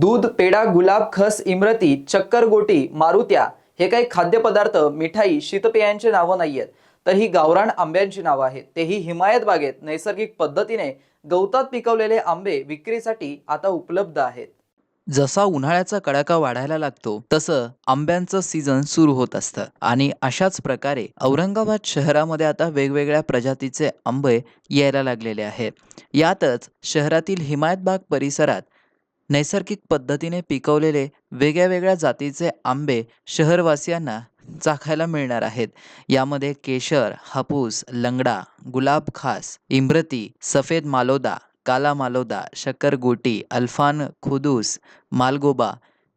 दूध पेढा गुलाब खस इमरती चक्कर गोटी मारुत्या हे काही खाद्यपदार्थ मिठाई शीतपेयांची नावं नाही आहेत तर ही गावरान आंब्यांची नावं आहेत. तेही हिमायत बागेत नैसर्गिक पद्धतीने गवतात पिकवलेले आंबे विक्रीसाठी आता उपलब्ध आहेत. जसा उन्हाळ्याचा कडाका वाढायला लागतो तसं आंब्यांचं सीझन सुरू होत असतं. आणि अशाच प्रकारे औरंगाबाद शहरामध्ये आता वेगवेगळ्या प्रजातीचे आंबे यायला लागलेले आहेत. यातच शहरातील हिमायतबाग परिसरात नैसर्गिक पद्धतीने पिकवलेले वेगळ्या वेगळ्या जातीचे आंबे शहरवासियांना चाखायला मिळणार आहेत. यामध्ये केशर हापूस लंगडा गुलाब खास इम्रती सफेद मालोदा काला मालोदा शक्करगोटी अल्फान खुदूस मालगोबा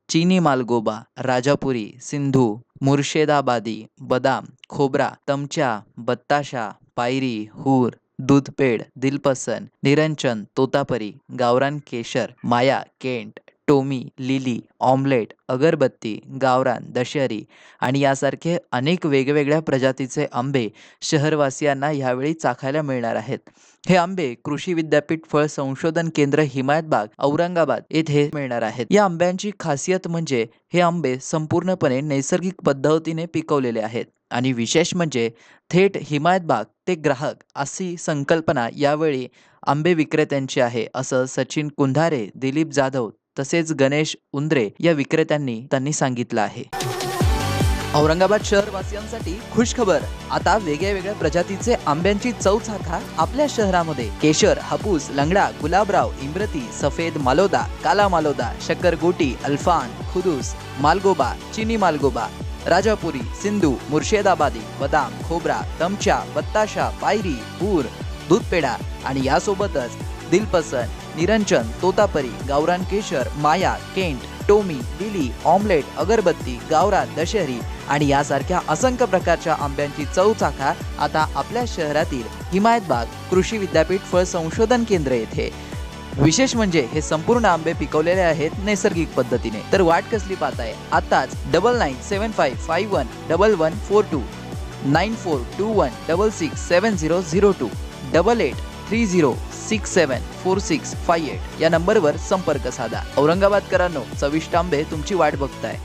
चीनी मालगोबा राजापुरी सिंधू मुर्शेदाबादी बदाम खोबरा तमच्या बत्ताशा पायरी हूर दूधपेड दिलपसन निरंजन तोतापरी गावरान Kesar Maya Kent. Tommy Lily omelette अगरबत्ती गावरान दशहरी आणि यासारखे अनेक वेगवेगळ्या प्रजातीचे आंबे शहरवासियांना यावेळी चाखायला मिळणार आहेत. हे आंबे कृषी विद्यापीठ फळ संशोधन केंद्र हिमायतबाग औरंगाबाद येथे मिळणार आहेत. या आंब्यांची खासियत म्हणजे हे आंबे संपूर्णपणे नैसर्गिक पद्धतीने पिकवलेले आहेत आणि विशेष म्हणजे थेट हिमायतबाग ते ग्राहक अशी संकल्पना यावेळी आंबे विक्रेत्यांची आहे असं सचिन कुंधारे दिलीप जाधव तसेच गणेश उंद्रे या विक्रेत्यांनी त्यांनी सांगितलं आहे. औरंगाबाद शहरवासियांसाठी खुश खबर. आता वेगळ्या वेगळ्या प्रजातीचे आंब्यांची चौचाखा आपल्या शहरामध्ये. केशर हापूस लंगडा गुलाबराव इम्रती सफेद मालोदा काला मालोदा शक्करगोटी अल्फान खुदूस मालगोबा चिनी मालगोबा राजापुरी सिंधू मुर्शेदाबादी बदाम खोबरा तमचा बत्ताशा पायरी पूर दूधपेढा आणि यासोबतच दिलपसंत निरंजन तोतापरी गावरान Kesar Maya Kent Tommy Lily omelette अगरबत्ती गावरान दशहरी आणि यासारख्या असंख्य प्रकारच्या आंब्यांची चौचाखा आता आपल्या शहरातील हिमायतबाग कृषी विद्यापीठ फळ संशोधन केंद्र येथे. विशेष म्हणजे हे संपूर्ण आंबे पिकवलेले आहेत नैसर्गिक पद्धतीने. तर वाट कसली पाहताय? आताच double nine seven five five one double one four two nine four two one double six seven zero zero two double eight three zero six seven four six five eight या नंबरवर संपर्क साधा. औरंगाबादकरांनो चविष्ट आंबे तुमची वाट बघताय.